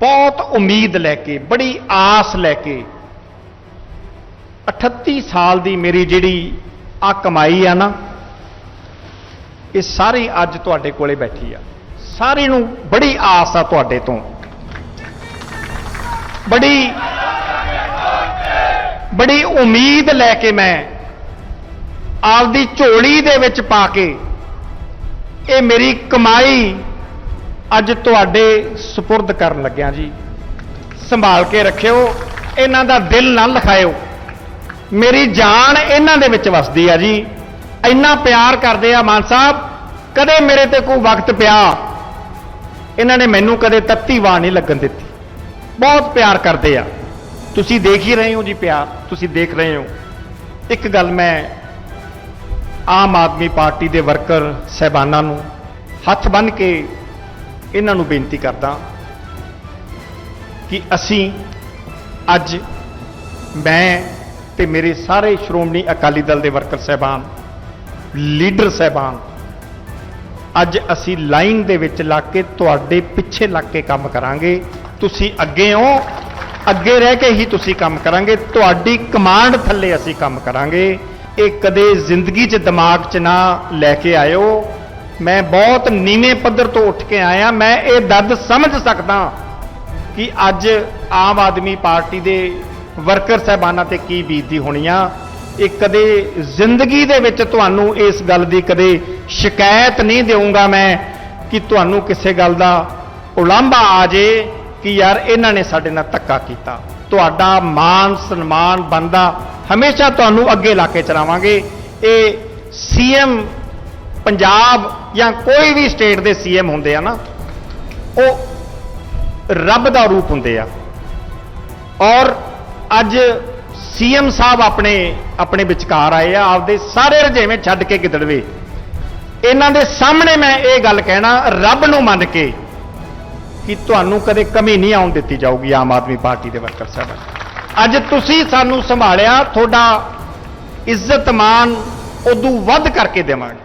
ਬਹੁਤ ਉਮੀਦ ਲੈ ਕੇ, ਬੜੀ ਆਸ ਲੈ ਕੇ 38 ਸਾਲ ਦੀ ਮੇਰੀ ਜਿਹੜੀ ਆ ਕਮਾਈ ਆ ਨਾ, ਇਹ ਸਾਰੀ ਅੱਜ ਤੁਹਾਡੇ ਕੋਲੇ ਬੈਠੀ ਆ। ਸਾਰੀ ਨੂੰ ਬੜੀ ਆਸ ਆ ਤੁਹਾਡੇ ਤੋਂ। ਬੜੀ ਬੜੀ ਉਮੀਦ ਲੈ ਕੇ ਮੈਂ ਆਪਦੀ ਝੋਲੀ ਦੇ ਵਿੱਚ ਪਾ ਕੇ ਇਹ ਮੇਰੀ ਕਮਾਈ ਅੱਜ ਤੁਹਾਡੇ ਸਪੁਰਦ ਕਰਨ ਲੱਗਿਆ ਜੀ। ਸੰਭਾਲ ਕੇ ਰੱਖਿਓ, ਇਹਨਾਂ ਦਾ ਦਿਲ ਨਾ ਲਖਾਇਓ। ਮੇਰੀ ਜਾਨ ਇਹਨਾਂ ਦੇ ਵਿੱਚ ਵਸਦੀ ਆ ਜੀ। ਇੰਨਾ ਪਿਆਰ ਕਰਦੇ ਆ ਮਾਨ ਸਾਹਿਬ, ਕਦੇ ਮੇਰੇ ਤੇ ਕੋਈ ਵਕਤ ਪਿਆ। ਇਹਨਾਂ ਨੇ ਮੈਨੂੰ ਕਦੇ ਤੱਤੀ ਵਾਹ ਨਹੀਂ ਲੱਗਣ ਦਿੱਤੀ। ਬਹੁਤ ਪਿਆਰ ਕਰਦੇ ਆ। ਤੁਸੀਂ ਦੇਖ ਹੀ ਰਹੇ ਹੋ ਜੀ ਪਿਆਰ, ਤੁਸੀਂ ਦੇਖ ਰਹੇ ਹੋ। ਇੱਕ ਗੱਲ ਮੈਂ ਆਮ ਆਦਮੀ ਪਾਰਟੀ ਦੇ ਵਰਕਰ ਸਹਿਬਾਨਾਂ ਨੂੰ ਹੱਥ ਬੰਨ੍ਹ ਕੇ ਇਹਨਾਂ ਨੂੰ ਬੇਨਤੀ ਕਰਦਾ ਕਿ ਅਸੀਂ ਅੱਜ ਮੈਂ ਤੇ ਮੇਰੇ ਸਾਰੇ ਸ਼੍ਰੋਮਣੀ ਅਕਾਲੀ ਦਲ ਦੇ ਵਰਕਰ ਸਹਿਬਾਨ, ਲੀਡਰ ਸਹਿਬਾਨ, ਅੱਜ ਅਸੀਂ ਲਾਈਨ ਦੇ ਵਿੱਚ ਲੱਗ ਕੇ ਤੁਹਾਡੇ ਪਿੱਛੇ ਲੱਗ ਕੇ ਕੰਮ ਕਰਾਂਗੇ। ਤੁਸੀਂ ਅੱਗੇ ਹੋ, ਅੱਗੇ ਰਹਿ ਕੇ ਹੀ ਤੁਸੀਂ ਕੰਮ ਕਰਾਂਗੇ। ਤੁਹਾਡੀ ਕਮਾਂਡ ਥੱਲੇ ਅਸੀਂ ਕੰਮ ਕਰਾਂਗੇ। ਇਹ ਕਦੇ ਜ਼ਿੰਦਗੀ 'ਚ ਦਿਮਾਗ 'ਚ ਨਾ ਲੈ ਕੇ ਆਇਓ। ਮੈਂ ਬਹੁਤ ਨੀਵੇਂ ਪੱਧਰ ਤੋਂ ਉੱਠ ਕੇ ਆਇਆ। ਮੈਂ ਇਹ ਦਰਦ ਸਮਝ ਸਕਦਾ ਕਿ ਅੱਜ ਆਮ ਆਦਮੀ ਪਾਰਟੀ ਦੇ ਵਰਕਰ ਸਹਿਬਾਨਾਂ ਤੇ ਕੀ ਬੀਤਦੀ ਹੋਣੀ ਆ। ਇਹ ਕਦੇ ਜ਼ਿੰਦਗੀ ਦੇ ਵਿੱਚ ਤੁਹਾਨੂੰ ਇਸ ਗੱਲ ਦੀ ਕਦੇ ਸ਼ਿਕਾਇਤ ਨਹੀਂ ਦੇਵਾਂਗਾ ਮੈਂ ਕਿ ਤੁਹਾਨੂੰ ਕਿਸੇ ਗੱਲ ਦਾ ਉਲੰਭਾ ਆ ਜੇ ਕਿ ਯਾਰ ਇਹਨਾਂ ਨੇ ਸਾਡੇ ਨਾਲ ਧੱਕਾ ਕੀਤਾ। ਤੁਹਾਡਾ ਮਾਨ ਸਨਮਾਨ, ਬੰਦਾ ਹਮੇਸ਼ਾ ਤੁਹਾਨੂੰ ਅੱਗੇ ਲਾ ਕੇ ਚਲਾਵਾਂਗੇ। ਇਹ ਸੀਐਮ ਪੰਜਾਬ ਜਾਂ ਕੋਈ ਵੀ ਸਟੇਟ ਦੇ ਸੀਐਮ ਹੁੰਦੇ ਆ ਨਾ, ਉਹ ਰੱਬ ਦਾ ਰੂਪ ਹੁੰਦੇ ਆ। ਔਰ ਅੱਜ ਸੀਐਮ ਸਾਹਿਬ ਆਪਣੇ ਆਪਣੇ ਵਿਚਕਾਰ ਆਏ ਆ, ਆਪਦੇ ਸਾਰੇ ਰਜੇਵੇਂ ਛੱਡ ਕੇ ਗਿੱਦੜਵੇ। ਇਹਨਾਂ ਦੇ ਸਾਹਮਣੇ ਮੈਂ ਇਹ ਗੱਲ ਕਹਿਣਾ, ਰੱਬ ਨੂੰ ਮੰਨ ਕੇ ਕਿ ਤੁਹਾਨੂੰ ਕਦੇ ਕਮੀ ਨਹੀਂ ਆਉਣ ਦਿੱਤੀ ਜਾਊਗੀ ਆਮ ਆਦਮੀ ਪਾਰਟੀ ਦੇ ਵਰਕਰ ਸਾਹਿਬ। ਅੱਜ ਤੁਸੀਂ ਸਾਨੂੰ ਸੰਭਾਲਿਆ, ਤੁਹਾਡਾ ਇੱਜ਼ਤ ਮਾਨ ਉਦੋਂ ਵੱਧ ਕਰਕੇ ਦੇਵਾਂਗੇ।